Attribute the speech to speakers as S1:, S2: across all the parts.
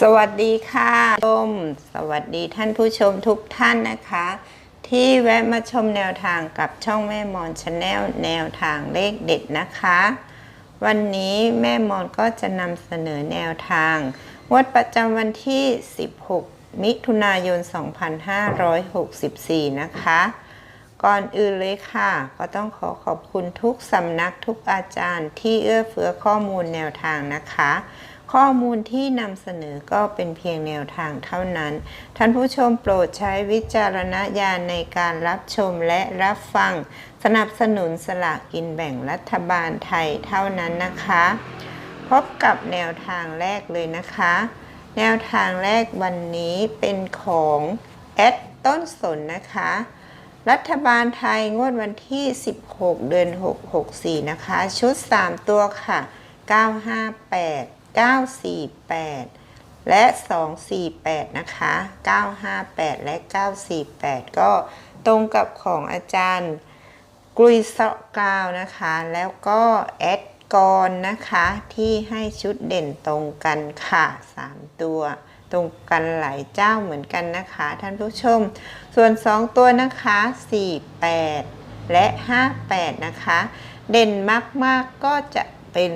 S1: สวัสดีค่ะชมสวัสดีท่านผู้ชมทุกท่านนะคะ ที่แวะมาชมแนวทางกับช่องแม่มอนชาแนลแนวทางเลขเด็ดนะคะ วันนี้แม่มอนก็จะนำเสนอแนวทางงวดประจำวันที่ 16 มิถุนายน 2564 นะคะ ก่อนอื่นเลยค่ะ ก็ต้องขอขอบคุณทุกสำนักทุกอาจารย์ที่เอื้อเฟื้อข้อมูลแนวทางนะคะ ข้อมูลที่นำเสนอก็เป็นเพียงแนวทางเท่านั้น ท่านผู้ชมโปรดใช้วิจารณญาณในการรับชมและรับฟัง สนับสนุนสลากกินแบ่งรัฐบาลไทยเท่านั้นนะคะ พบกับแนวทางแรกเลยนะคะ แนวทางแรกวันนี้เป็นของแอดต้นสนนะคะ รัฐบาลไทยงวดวันที่ 16 เดือน 6 64 นะคะ ชุด 3 ตัวค่ะ 958 948 และ 248 นะคะ 958 และ 948 ก็ตรงกับของอาจารย์กรุยสกาวนะคะ แล้วก็แอดกรนะคะที่ให้ชุดเด่นตรงกันค่ะ 3 ตัว ตรงกันหลายเจ้าเหมือนกันนะคะ ท่านผู้ชม ส่วน 2 ตัวนะคะ 48 และ 58 นะคะ เด่นมากๆก็จะ เป็น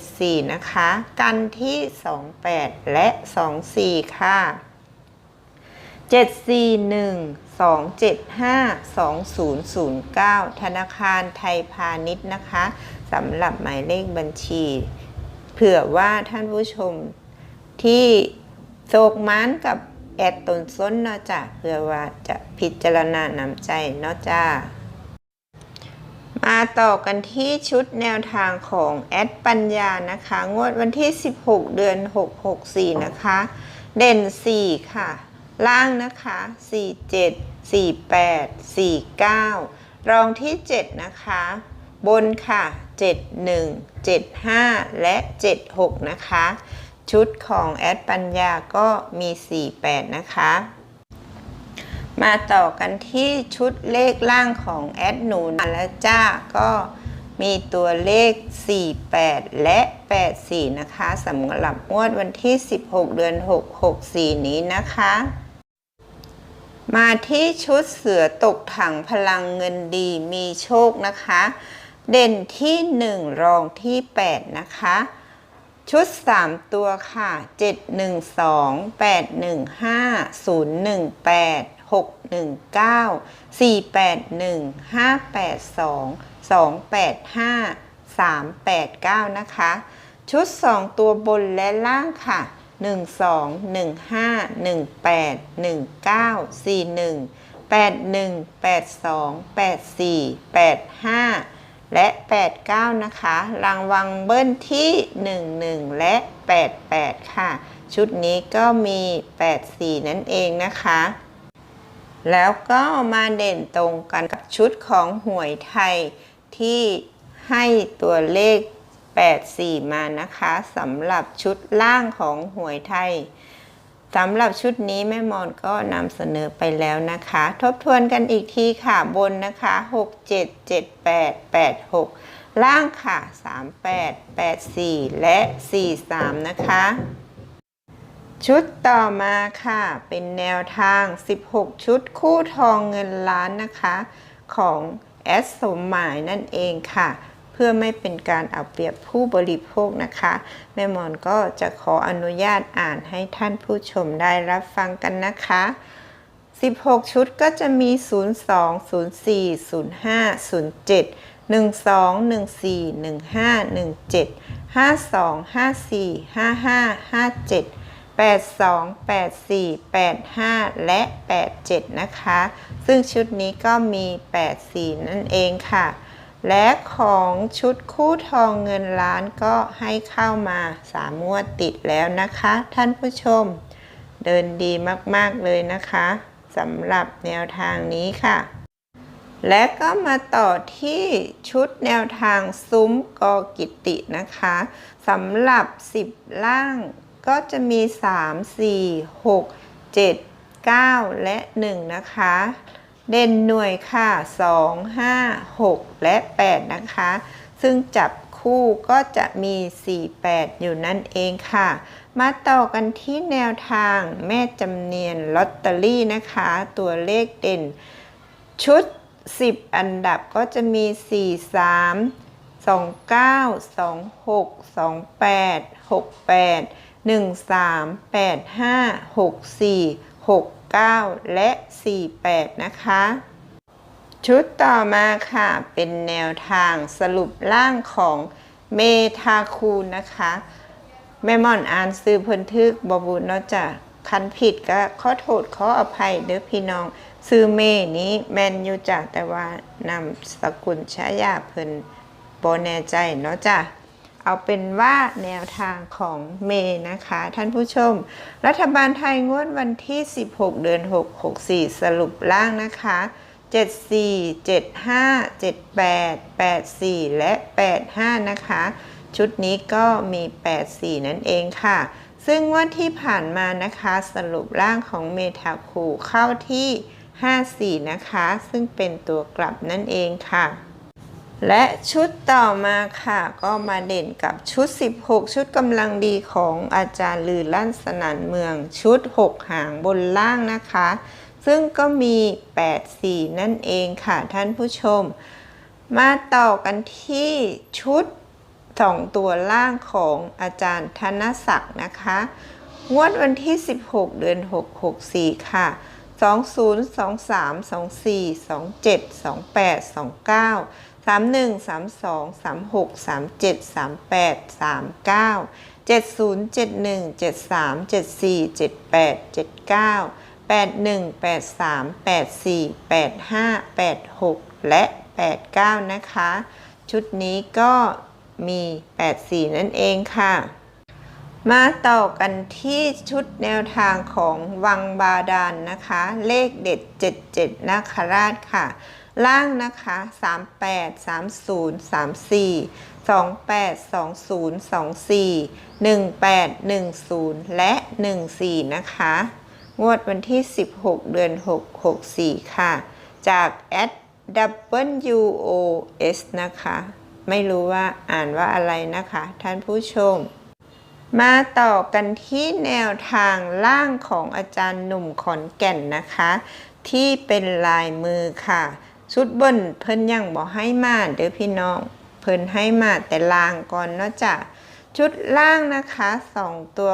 S1: 74 นะคะ กันที่ 28 และ 24 ค่ะ 741 275 2009 ธนาคารไทยพาณิชย์นะคะสำหรับหมายเลขบัญชี เผื่อว่าท่านผู้ชมที่โศกมันกับแอดตนส้นเนาะจ้ะเพื่อว่าจะพิจารณานำใจเนาะจ้า มาต่อกันที่ชุดแนวทางของแอดปัญญานะคะ งวดวันที่ 16 เดือน 664 นะคะ เด่น 4 ค่ะ ล่างนะคะ 47 48 49 รองที่ 7 นะคะ บนค่ะ 71 75 และ 76 นะคะ ชุดของแอดปัญญาก็มี 48 นะคะ มาต่อกันที่ชุดเลขล่างของแอดหนูนะแล้วจ้าก็มีตัวเลข 48 และ 84 นะคะสำหรับงวดวันที่ 16 เดือน 6 64 นี้นะคะ มาที่ชุดเสือตกถังพลังเงินดีมีโชคนะคะ เด่นที่ 1 รองที่ 8 นะคะ ชุด 3 ตัวค่ะ 712 815 018 619 481 582 285 389 นะคะ ชุด 2 ตัวบนและล่างค่ะ 12 15 18 19 41 81 82 84 85 และ 89 นะคะ รางวังเบิ้ลที่ 11 และ 88 ค่ะ ชุดนี้ก็มี 84 นั่นเองนะคะ แล้วก็มาเด่นตรงกันกับชุดของหวยไทยที่ให้ตัวเลข 84 มานะคะสำหรับชุดล่างของหวยไทยสำหรับชุดนี้แม่มอนก็นำเสนอไปแล้วนะคะ ทบทวนกันอีกทีค่ะบนนะคะ 6 7 7 8 8 6 ล่างค่ะ 3 8 8 4 และ 4 3 นะคะ ชุดต่อมาค่ะ เป็นแนวทาง 16 ชุดคู่ทองเงินล้านนะคะ ของแอสสมหมายนั่นเองค่ะ เพื่อไม่เป็นการเอาเปรียบผู้บริโภคนะคะ แม่มอนก็จะขออนุญาตอ่านให้ท่านผู้ชมได้รับฟังกันนะคะ 16 ชุดก็จะมี 02 04 05 07 12 14 15 17 52 54 55 57 82 84 85 และ 87 นะคะ ซึ่งชุดนี้ก็มี 84 นั่นเองค่ะ และของชุดคู่ทองเงินล้านก็ให้เข้ามา 3 งวดติดแล้วนะคะ ท่านผู้ชม เดินดีมาก ๆ เลยนะคะสำหรับแนวทางนี้ค่ะ และก็มาต่อที่ชุดแนวทางซุ้มกอกิตินะคะสำหรับ 10 ล่าง ก็จะมี 3 4 6 7 9 และ 1 นะคะ เด่นหน่วยค่ะ 2 5 6 และ 8 นะคะ ซึ่งจับคู่ก็จะมี 4 8 อยู่นั่นเองค่ะ มาต่อกันที่แนวทางแม่จำเนียนลอตเตอรี่นะคะ ตัวเลขเด่น ชุด 10 อันดับก็จะมี 4 3 2 9 2 6 2 8 6 8 1 3 8 5 6 4 6 9 และ 4 8 นะคะ ชุดต่อมาค่ะ เป็นแนวทางสรุปร่างของเมทาคูณนะคะ แม่ม่อนอ่านซื้อเพิ่นทึกบบุญเนาะจะคันผิดก็ขอโทษขออภัยเด้อพี่น้อง ซื้อเมนี้แมนอยู่จ้ะแต่ว่านำสกุลชายาเพิ่นบ่แน่ใจเนาะจ้ะ เอาเป็นว่าแนวทางของเมนะคะ ท่านผู้ชม รัฐบาลไทยงวดวันที่ 16 เดือน 6 64 สรุปล่างนะคะ 74 75 78 84 และ 85 นะคะ ชุดนี้ก็มี 84 นั่นเองค่ะ ซึ่งงวดที่ผ่านมานะคะสรุปร่างของเมทาคูเข้าที่ 54 นะคะ ซึ่งเป็นตัวกลับนั่นเองค่ะ และชุดต่อมาค่ะก็มาเด่นกับชุด 16 ชุดกำลังดีของอาจารย์ลือลั่นสนันเมืองชุด 6 หางบนล่างนะคะ ซึ่งก็มี 8 4 นั่นเองค่ะท่านผู้ชม มาต่อกันที่ชุด 2 ตัวล่างของอาจารย์ธนศักดิ์นะคะ งวดวันที่ 16 เดือน 6 64 ค่ะ20 23 24 27 28 29 31 32 36 37 38 39 70 71 73 74 78 79 81 83 84 85 86 และ 89 นะคะ ชุดนี้ก็มี 84 นั่นเองค่ะ มาต่อกันที่ชุดแนวทางของวังบาดาลนนะคะ เลขเด็ด 77นาคราชค่ะ ล่างนะคะ 38 30 34 28 20 24 18 10 และ 14 นะคะ งวดวันที่ 16 เดือน 6 64 ค่ะ จาก at WOS นะคะ ไม่รู้ว่าอ่านว่าอะไรนะคะ ท่านผู้ชม มาต่อกันที่แนวทางล่างของอาจารย์หนุ่มขอนแก่นนะคะ ที่เป็นลายมือค่ะ ชุดบนเพิ่นยังบอกให้มาเด้อพี่น้อง เพิ่นให้มาแต่ลางก่อนเนาะจ้ะชุดล่างนะคะ 2 ตัว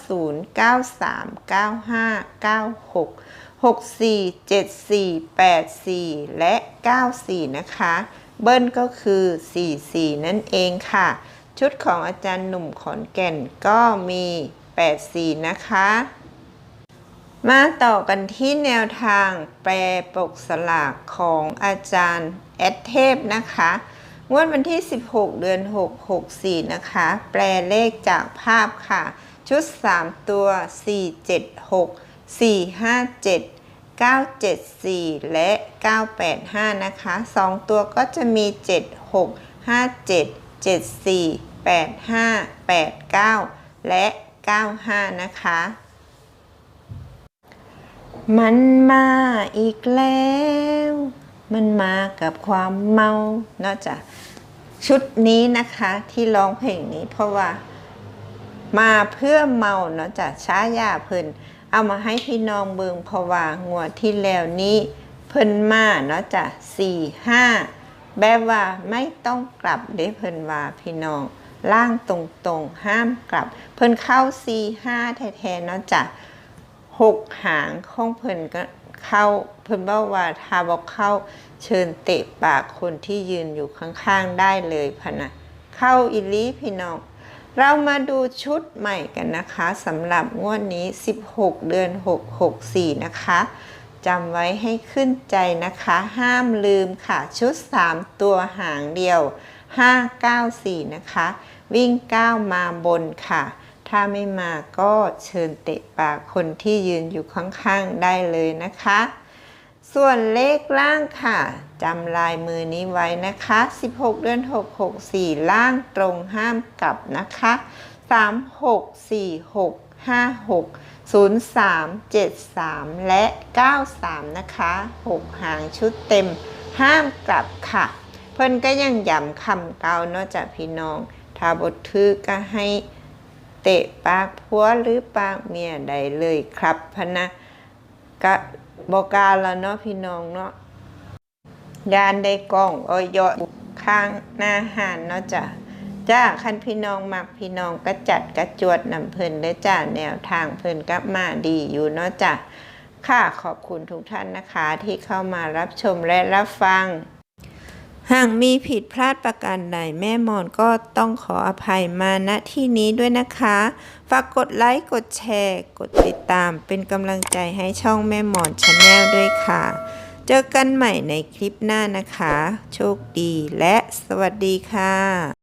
S1: 90 93 95 96 64 74 84 และ 94 นะคะ เบิ้ลก็คือ 44 นั่นเองค่ะ ชุดของอาจารย์หนุ่มขอนแก่นก็มี 84 นะคะ มาต่อกันที่แนวทางแปรปกสลากของอาจารย์แอดเทพนะคะงวดวันที่ 16 เดือน 6 64 นะคะ แปลเลขจากภาพค่ะ ชุด 3 ตัว 476 457 974 และ 985 นะคะ 2 ตัวก็จะมี 76 57 74 85 89 และ 95 นะคะ มันมาอีกแล้ว มันมากับความเมานอกจากชุดนี้นะคะที่ร้องเพลงนี้เพราะว่า มาเพื่อเมาเนาะจ้ะช้ายาเพิ่นเอามาให้พี่น้องเบิงเพราะว่างวดที่แล้วนี้เพิ่นมาเนาะจ้ะสี่ห้าแบบว่าไม่ต้องกลับเด้เพิ่นว่าพี่น้องล่างตรงๆห้ามกลับ เพิ่นเข้าสี่ห้าแท้ๆเนาะจ้ะ หกหางข้องเพิ่นก็เข้าเพิ่นบอกว่าถ้าบอกเข้าเชิญเตะปากคนที่ยืนอยู่ข้างๆได้เลยพะนะเข้าอิลีพี่น้องเรามาดูชุดใหม่กันนะคะสำหรับงวดนี้ 16 เดือน 6 64 นะคะจำไว้ให้ขึ้นใจนะคะ ห้ามลืมค่ะ ชุด 3 ตัวหางเดียว 594 นะคะ วิ่ง 9 มาบนค่ะ ถ้าไม่มาก็เชิญเตะปากคนที่ยืนอยู่ข้างๆได้เลยนะคะ ส่วนเลขล่างค่ะจำลายมือนี้ไว้นะคะ 16 เดือน 6 6 4 ล่างตรงห้ามกลับนะคะ 3 6 4 6 5 6 0 3 7 3 และ 93 นะคะ 6 หางชุดเต็มห้ามกลับค่ะ เพิ่นก็ยังย้ำคำเก่าเนอกจากพี่น้อง ถ้าบทถือก็ให้ เตะปากผัวหรือปากเมียใดเลยครับพะนะกะบอการแล้วเนาะพี่น้องเนาะยานได้กล้องออยอข้างหน้าหานเนาะจ้ะจ้าคันพี่น้องมักพี่น้องก็จัดกระจวดนำเพิ่นเด้จ้าแนวทางเพิ่นกลับมาดีอยู่เนาะจ้ะค่ะขอบคุณทุกท่านนะคะที่เข้ามารับชมและรับฟัง หากมีผิดพลาดประการใดแม่มอนก็ต้องขออภัยมาณที่นี้ด้วยนะคะ ฝากกดไลค์ กดแชร์ กดติดตามเป็นกำลังใจให้ช่องแม่มอนชาแนลด้วยค่ะ เจอกันใหม่ในคลิปหน้านะคะ โชคดีและสวัสดีค่ะ